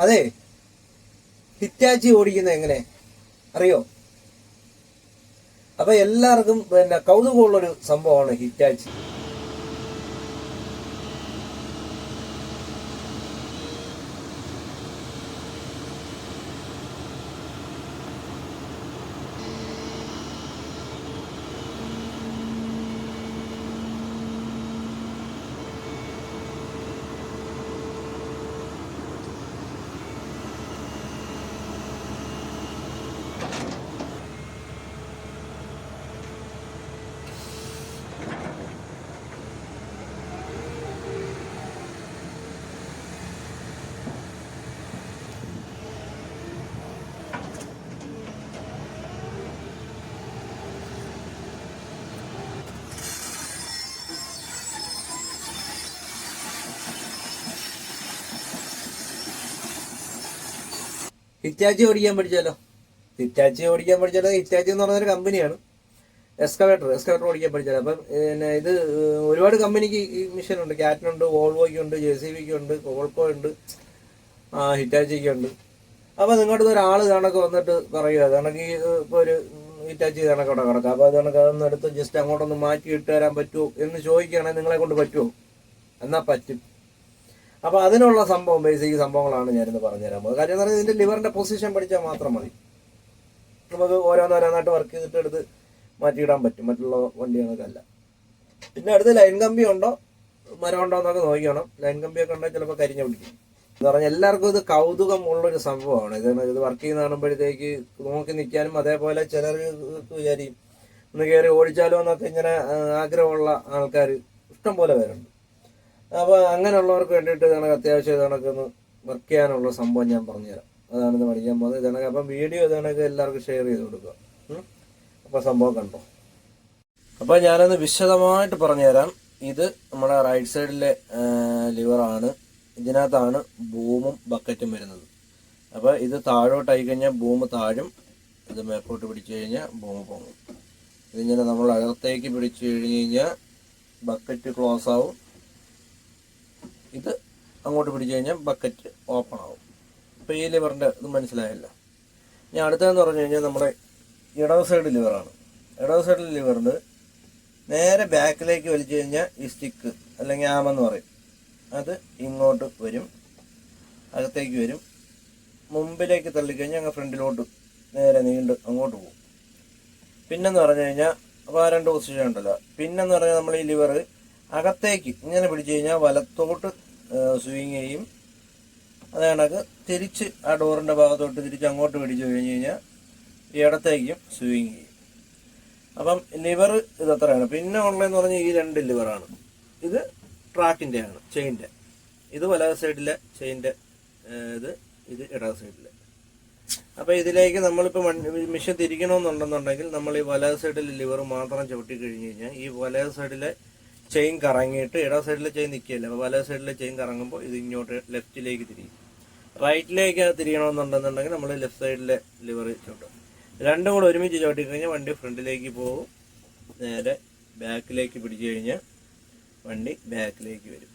അതെ. ഹിറ്റാച്ചി ഓടിക്കുന്നത് എങ്ങനെ? അറിയോ? അപ്പൊ എല്ലാവർക്കും പിന്നെ കൗതുകമുള്ളൊരു സംഭവമാണ് ഹിറ്റാച്ചി. ഹിറ്റാച്ചി ഓടിക്കാൻ പഠിച്ചാലോ? ഹിറ്റാച്ചി ഓടിക്കാൻ പഠിച്ചാലോ? ഹിറ്റാച്ചി എന്ന് പറഞ്ഞൊരു കമ്പനിയാണ്. എക്സ്കവേറ്റർ എക്സ്കവേറ്റർ ഓടിക്കാൻ പഠിച്ചാലോ? അപ്പം പിന്നെ ഇത് ഒരുപാട് കമ്പനിക്ക് ഈ മിഷൻ ഉണ്ട് ക്യാറ്റിനുണ്ട് വോൾവോയ്ക്ക് ഉണ്ട് ജെ സി ബിക്ക് ഉണ്ട് കോൾക്കോ ഉണ്ട് ആ ഹിറ്റാച്ചിക്ക് ഉണ്ട്. അപ്പോൾ നിങ്ങളുടെ ഒരാൾ കണക്ക് വന്നിട്ട് പറയുക. കണക്ക് ഇപ്പോൾ ഒരു ഹിറ്റാച്ചി കണക്ക് അവിടെ കിടക്കാം അപ്പോൾ അത് കണക്ക് അതൊന്ന് എടുത്ത് ജസ്റ്റ് അങ്ങോട്ടൊന്ന് മാറ്റി ഇട്ട് തരാൻ പറ്റുമോ എന്ന് ചോദിക്കുകയാണെങ്കിൽ നിങ്ങളെ കൊണ്ട് പറ്റുമോ? എന്നാൽ പറ്റും. അപ്പൊ അതിനുള്ള സംഭവം ബേസിക് സംഭവങ്ങളാണ് ഞാനിന്ന് പറഞ്ഞുതരാൻ പോകുന്നത്. കാര്യം എന്ന് പറഞ്ഞാൽ ഇതിന്റെ ലിവറിന്റെ പൊസിഷൻ പഠിച്ചാൽ മാത്രം മതി. നമുക്ക് ഓരോന്നോരോന്നായിട്ട് വർക്ക് ചെയ്തിട്ട് എടുത്ത് മാറ്റിയിടാൻ പറ്റും. മറ്റുള്ള വണ്ടികൾക്കല്ല പിന്നെ അടുത്ത് ലൈൻ കമ്പി ഉണ്ടോ? മരം ഉണ്ടോ എന്നൊക്കെ നോക്കിക്കണം. ലൈൻ കമ്പിയൊക്കെ ഉണ്ടെങ്കിൽ ചിലപ്പോൾ കരിഞ്ഞു പിടിക്കും. എന്ന് പറഞ്ഞാൽ എല്ലാവർക്കും ഇത് കൗതുകം ഉള്ളൊരു സംഭവമാണ്. ഇത് ഇത് വർക്ക് ചെയ്യുന്ന കാണുമ്പോഴത്തേക്ക് നോക്കി നിൽക്കാനും അതേപോലെ ചിലർ വിചാരിക്കും. ഒന്ന് കയറി ഓടിച്ചാലോ എന്നൊക്കെ ഇങ്ങനെ ആഗ്രഹമുള്ള ആൾക്കാർ ഇഷ്ടം പോലെ പേരുണ്ട്. അപ്പോൾ അങ്ങനെയുള്ളവർക്ക് വേണ്ടിയിട്ട് ഇതാണ് അത്യാവശ്യം കണക്കൊന്ന് വർക്ക് ചെയ്യാനുള്ള സംഭവം ഞാൻ പറഞ്ഞുതരാം. അതാണ് ഇത് പഠിക്കാൻ പോകുന്നത്. ഇതണക്ക് അപ്പം വീഡിയോ ഇതണക്ക് എല്ലാവർക്കും ഷെയർ ചെയ്ത് കൊടുക്കുക. അപ്പൊ അപ്പോൾ സംഭവം കണ്ടോ? അപ്പോൾ ഞാനൊന്ന് വിശദമായിട്ട് പറഞ്ഞുതരാം. ഇത് നമ്മുടെ റൈറ്റ് സൈഡിലെ ലിവറാണ് ഇതിനകത്താണ് ബൂമും ബക്കറ്റും വരുന്നത്. അപ്പോൾ ഇത് താഴോട്ടായി കഴിഞ്ഞാൽ ബൂമ് താഴും. ഇത് മേപ്പോട്ട് പിടിച്ചു കഴിഞ്ഞാൽ ബൂമ് പൊങ്ങും. ഇതിങ്ങനെ നമ്മൾ അകത്തേക്ക് പിടിച്ചു കഴിഞ്ഞ് കഴിഞ്ഞാൽ ബക്കറ്റ് ക്ലോസ് ആവും. ഇത് അങ്ങോട്ട് പിടിച്ചു കഴിഞ്ഞാൽ ബക്കറ്റ് ഓപ്പൺ ആവും. അപ്പോൾ ഈ ലിവറിന്റെ ഇത് മനസ്സിലായല്ല. ഇനി അടുത്തതെന്ന് പറഞ്ഞു കഴിഞ്ഞാൽ നമ്മുടെ ഇടവ് സൈഡ് ലിവറാണ് ഇടവ് സൈഡ് ലിവറിൽ നേരെ ബാക്കിലേക്ക് വലിച്ചു കഴിഞ്ഞാൽ ഈ സ്റ്റിക്ക് അല്ലെങ്കിൽ ആമെന്ന് പറയും. അത് ഇങ്ങോട്ട് വരും അകത്തേക്ക് വരും. മുമ്പിലേക്ക് തള്ളിക്കഴിഞ്ഞാൽ അങ്ങ് ഫ്രണ്ടിലോട്ട് നേരെ നീണ്ട് അങ്ങോട്ട് പോകും. പിന്നെന്ന് പറഞ്ഞു കഴിഞ്ഞാൽ അപ്പോൾ ആ രണ്ട് പൊസിഷൻ ഉണ്ടല്ലോ. പിന്നെന്ന് പറഞ്ഞാൽ നമ്മൾ ഈ ലിവർ അകത്തേക്ക് ഇങ്ങനെ പിടിച്ചു കഴിഞ്ഞാൽ വലത്തോട്ട് സ്വിങ് ചെയ്യും. അത് കണക്ക് തിരിച്ച് ആ ഡോറിന്റെ ഭാഗത്തോട്ട് തിരിച്ച് അങ്ങോട്ട് പിടിച്ചു കഴിഞ്ഞ് കഴിഞ്ഞാൽ ഈ ഇടത്തേക്കും സ്വിങ് ചെയ്യും. അപ്പം ലിവർ ഇത് അത്രയാണ്. പിന്നെ ഉള്ളതെന്ന് പറഞ്ഞാൽ ഈ രണ്ട് ലിവറാണ് ഇത് ട്രാക്കിന്റെ ആണ് ചെയിന്റെ ഇത് വലത് സൈഡിലെ ചെയിന്റെ ഇത് ഇത് ഇടത് സൈഡിലെ. അപ്പോൾ ഇതിലേക്ക് നമ്മളിപ്പോൾ മിഷൻ തിരിക്കണമെന്നുണ്ടെന്നുണ്ടെങ്കിൽ നമ്മൾ ഈ വലത് സൈഡിലെ ലിവർ മാത്രം ചവിട്ടി കഴിഞ്ഞ് കഴിഞ്ഞാൽ ഈ വലത് സൈഡിലെ ചെയിൻ കറങ്ങിയിട്ട് ഇട സൈഡിൽ ചെയിൻ നിൽക്കില്ല അപ്പോൾ വല സൈഡിലെ ചെയിൻ കറങ്ങുമ്പോൾ ഇത് ഇങ്ങോട്ട് ലെഫ്റ്റിലേക്ക് തിരിയും. റൈറ്റിലേക്ക് തിരിയണമെന്നുണ്ടെന്നുണ്ടെങ്കിൽ നമ്മൾ ലെഫ്റ്റ് സൈഡിലെ ലിവർ ചവിട്ടും രണ്ടും കൂടെ ഒരുമിച്ച് ചവിട്ടി കഴിഞ്ഞാൽ വണ്ടി ഫ്രണ്ടിലേക്ക് പോകും. നേരെ ബാക്കിലേക്ക് പിടിച്ചു കഴിഞ്ഞാൽ വണ്ടി ബാക്കിലേക്ക് വരും.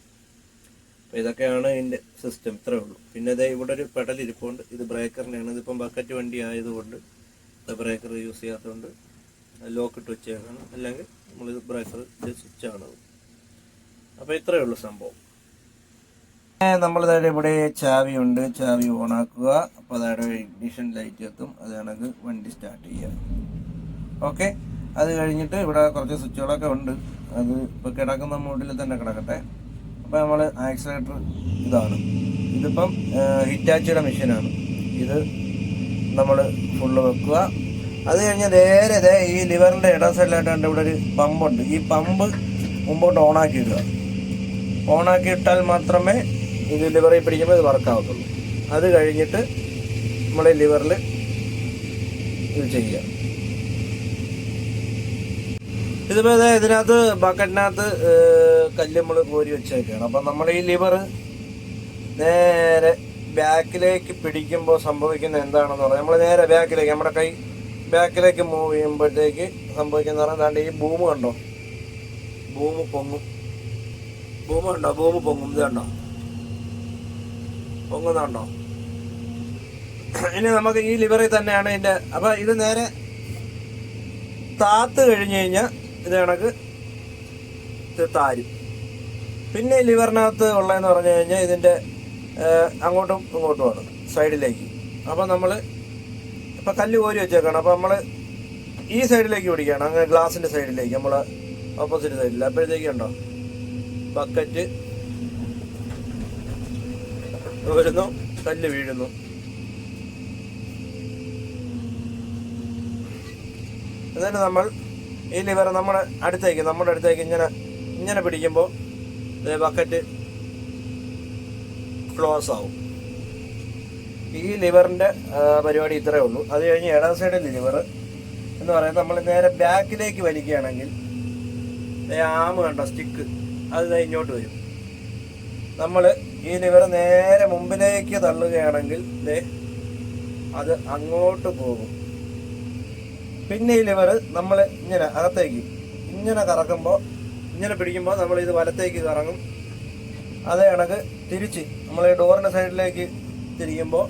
അപ്പോൾ ഇതൊക്കെയാണ് ഇതിന്റെ സിസ്റ്റം ഇത്രേ ഉള്ളൂ. പിന്നെ ഇതേ ഇവിടെ ഒരു പെഡൽ ഇരിപ്പുണ്ട്. ഇത് ബ്രേക്കറിനാണ്. ഇതിപ്പം ബക്കറ്റ് വണ്ടി ആയതുകൊണ്ട് ബ്രേക്കർ യൂസ് ചെയ്യാത്തതുകൊണ്ട് ലോക്ക് ഇട്ട് വെച്ചേക്കാണ്. അല്ലെങ്കിൽ നമ്മളിത് ബ്രേക്കർ സ്വിച്ച് ആണത്. അപ്പോൾ ഇത്രയേ ഉള്ളൂ സംഭവം. നമ്മൾ ഇവിടെ ചാവി ഉണ്ട്. ചാവി ഓണാക്കുക. അപ്പോൾ അതായത് ഇഗ്നിഷൻ ലൈറ്റ് എത്തും. അത് കണക്ക് വണ്ടി സ്റ്റാർട്ട് ചെയ്യുക ഓക്കെ അത് കഴിഞ്ഞിട്ട് ഇവിടെ കുറച്ച് സ്വിച്ചുകളൊക്കെ ഉണ്ട്. അത് ഇപ്പോൾ കിടക്കുന്ന മൂഡിൽ തന്നെ കിടക്കട്ടെ. അപ്പോൾ നമ്മൾ ആക്സിലേറ്റർ ഇതാണ്. ഇതിപ്പം ഹിറ്റാച്ചിയുടെ മെഷീനാണ് ഇത് നമ്മൾ ഫുള്ള് വെക്കുക. അത് കഴിഞ്ഞ് നേരെ ഈ ലിവറിന്റെ ഇട സൈഡിലായിട്ടുണ്ട് ഇവിടെ ഒരു പമ്പുണ്ട് ഈ പമ്പ് മുമ്പോട്ട് ഓണാക്കി ഇടുക. ഓണാക്കി ഇട്ടാൽ മാത്രമേ ഇത് ലിവറിൽ പിടിക്കുമ്പോൾ ഇത് വർക്ക് ആവത്തുള്ളൂ. അത് കഴിഞ്ഞിട്ട് നമ്മൾ ലിവറിൽ ഇത് ചെയ്യുക. ഇതിപ്പോൾ ഇത് ഇതിനകത്ത് ബക്കറ്റിനകത്ത് കല്ല് നമ്മൾ കോരി വെച്ചേക്കാണ്. അപ്പം നമ്മൾ ഈ ലിവർ നേരെ ബാക്കിലേക്ക് പിടിക്കുമ്പോൾ സംഭവിക്കുന്ന എന്താണെന്ന് പറഞ്ഞാൽ നമ്മൾ നേരെ ബാക്കിലേക്ക് നമ്മുടെ കൈ ബാക്കിലേക്ക് മൂവ് ചെയ്യുമ്പോഴത്തേക്ക് സംഭവിക്കുന്ന പറഞ്ഞാൽ ഈ ഭൂമി കണ്ടോ? ഭൂമി പൊങ്ങും. ഭൂമി കണ്ടോ? ഭൂമി പൊങ്ങും. ഇത് കണ്ടോ? പൊങ്ങുന്നുണ്ടോ ഇനി നമുക്ക് ഈ ലിവറിൽ തന്നെയാണ് ഇതിന്റെ അപ്പൊ ഇത് നേരെ താത്ത് കഴിഞ്ഞ് കഴിഞ്ഞാൽ ഇത് കണക്ക് താരും. പിന്നെ ലിവറിനകത്ത് ഉള്ളതെന്ന് പറഞ്ഞു കഴിഞ്ഞാൽ ഇതിന്റെ അങ്ങോട്ടും ഇങ്ങോട്ടുമാണ് സൈഡിലേക്ക്. അപ്പോൾ നമ്മൾ ഇപ്പോൾ കല്ല് കോരി വെച്ചേക്കാണ്. അപ്പോൾ നമ്മൾ ഈ സൈഡിലേക്ക് പിടിക്കുകയാണ്. അങ്ങനെ ഗ്ലാസിന്റെ സൈഡിലേക്ക് നമ്മൾ ഓപ്പോസിറ്റ് സൈഡിൽ അപ്പോഴത്തേക്ക് ഉണ്ടോ ബക്കറ്റ് വരുന്നു കല്ല് വീഴുന്നു. എന്നിട്ട് നമ്മൾ ഈ ലിവർ നമ്മുടെ അടുത്തേക്ക് നമ്മുടെ അടുത്തേക്ക് ഇങ്ങനെ ഇങ്ങനെ പിടിക്കുമ്പോൾ ബക്കറ്റ് ക്ലോസ് ആവും. ഈ ലിവറിന്റെ പരിപാടി ഇത്രയേ ഉള്ളൂ. അത് കഴിഞ്ഞ് ഇടം സൈഡിൽ ലിവർ എന്ന് പറയുന്നത് നമ്മൾ നേരെ ബാക്കിലേക്ക് വലിക്കുകയാണെങ്കിൽ ആമ് കണ്ട സ്റ്റിക്ക്. അത് ഇങ്ങോട്ട് വരും. നമ്മൾ ഈ ലിവർ നേരെ മുമ്പിലേക്ക് തള്ളുകയാണെങ്കിൽ അത് അങ്ങോട്ട് പോകും. പിന്നെ ഈ ലിവർ നമ്മൾ ഇങ്ങനെ അകത്തേക്ക് ഇങ്ങനെ കറക്കുമ്പോൾ ഇങ്ങനെ പിടിക്കുമ്പോൾ നമ്മൾ ഇത് വലത്തേക്ക് കറങ്ങും. അതേ കണക്ക് തിരിച്ച് നമ്മൾ ഈ ഡോറിന്റെ സൈഡിലേക്ക് തിരിക്കുമ്പോൾ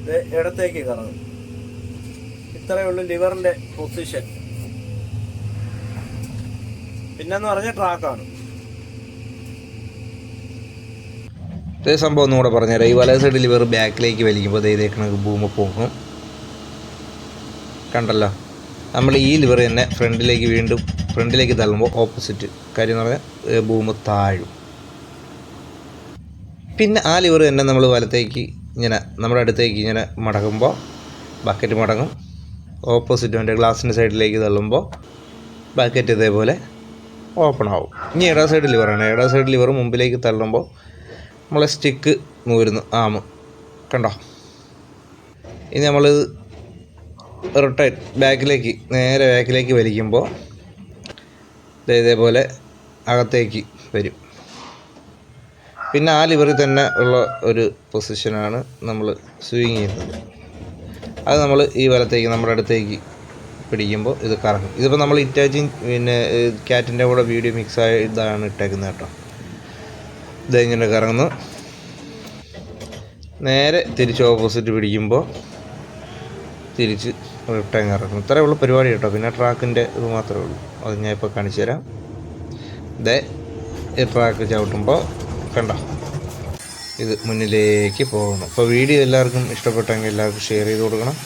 ഇത് ഇടത്തേക്ക് കറങ്ങും. ഇത്രയേ ഉള്ളൂ ലിവറിന്റെ പൊസിഷൻ. പിന്നെന്ന് പറഞ്ഞാൽ ട്രാക്കാണ്. ഇതേ സംഭവം ഒന്നും കൂടെ പറഞ്ഞുതരാം. ഈ വല സൈഡിൽ ഇവർ ബാക്കിലേക്ക് വലിക്കുമ്പോൾ ദേ ഭൂമി പോകും. കണ്ടല്ലോ? നമ്മൾ ഈ ലിവർ തന്നെ ഫ്രണ്ടിലേക്ക് വീണ്ടും ഫ്രണ്ടിലേക്ക് തള്ളുമ്പോൾ ഓപ്പോസിറ്റ് കാര്യം എന്ന് പറഞ്ഞാൽ ഭൂമി താഴും. പിന്നെ ആ ലിവർ തന്നെ നമ്മൾ വലത്തേക്ക് ഇങ്ങനെ നമ്മുടെ അടുത്തേക്ക് ഇങ്ങനെ മടങ്ങുമ്പോൾ ബക്കറ്റ് മടങ്ങും. ഓപ്പോസിറ്റ് എന്റെ ഗ്ലാസിന്റെ സൈഡിലേക്ക് തള്ളുമ്പോൾ ബക്കറ്റ് ഇതേപോലെ ഓപ്പൺ ആവും. ഇനി ഇട സൈഡ് ലിവറാണ് ഇട സൈഡ് ലിവർ മുമ്പിലേക്ക് തള്ളുമ്പോൾ നമ്മളെ സ്റ്റിക്ക് നൂരുന്നു ആമ് കണ്ടോ? ഇനി നമ്മൾ റിട്ടേൺ ബാക്കിലേക്ക് നേരെ ബാക്കിലേക്ക് വലിക്കുമ്പോൾ ഇതേപോലെ അകത്തേക്ക് വരും. പിന്നെ ആ ലിവറിൽ തന്നെ ഉള്ള ഒരു പൊസിഷനാണ് നമ്മൾ സ്വിങ് ചെയ്യുന്നത്. അത് നമ്മൾ ഈ വലത്തേക്ക് നമ്മുടെ അടുത്തേക്ക് പിടിക്കുമ്പോൾ ഇത് കറങ്ങും. ഇതിപ്പോൾ നമ്മൾ ഇറ്റാച്ചിങ് പിന്നെ ക്യാറ്റിന്റെ കൂടെ വീഡിയോ മിക്സ് ആയ ഇതാണ് ഇട്ടേക്കുന്നത് കേട്ടോ. ഇത് ഇങ്ങനെ കറങ്ങുന്നു. നേരെ തിരിച്ച് ഓപ്പോസിറ്റ് പിടിക്കുമ്പോൾ തിരിച്ച് റിട്ടേൺ കറങ്ങും ഇത്രയേ ഉള്ളൂ പരിപാടി കേട്ടോ. പിന്നെ ട്രാക്കിന്റെ ഇത് മാത്രമേ ഉള്ളൂ. അത് ഞാൻ ഇപ്പോൾ കാണിച്ചു തരാം. ഇതേ ഈ ട്രാക്ക് ചവിട്ടുമ്പോൾ കണ്ടോ? ഇത് മുന്നിലേക്ക് പോകണം. അപ്പോൾ വീഡിയോ എല്ലാവർക്കും ഇഷ്ടപ്പെട്ടെങ്കിൽ എല്ലാവർക്കും ഷെയർ ചെയ്ത് കൊടുക്കണം.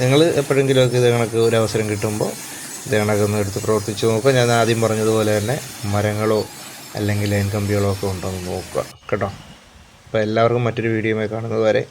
നിങ്ങൾ എപ്പോഴെങ്കിലുമൊക്കെ ഇത് കണക്ക് ഒരു അവസരം കിട്ടുമ്പോൾ ഇത് കണക്കൊന്ന് എടുത്ത് പ്രവർത്തിച്ച് നോക്കുക. ഞാൻ ആദ്യം പറഞ്ഞതുപോലെ തന്നെ മരങ്ങളോ അല്ലെങ്കിൽ ലൈൻ കമ്പികളോ ഒക്കെ ഉണ്ടോ എന്ന് നോക്കുക. കേട്ടോ. അപ്പോൾ എല്ലാവർക്കും മറ്റൊരു വീഡിയോയുമായി കാണുന്നത് വരെ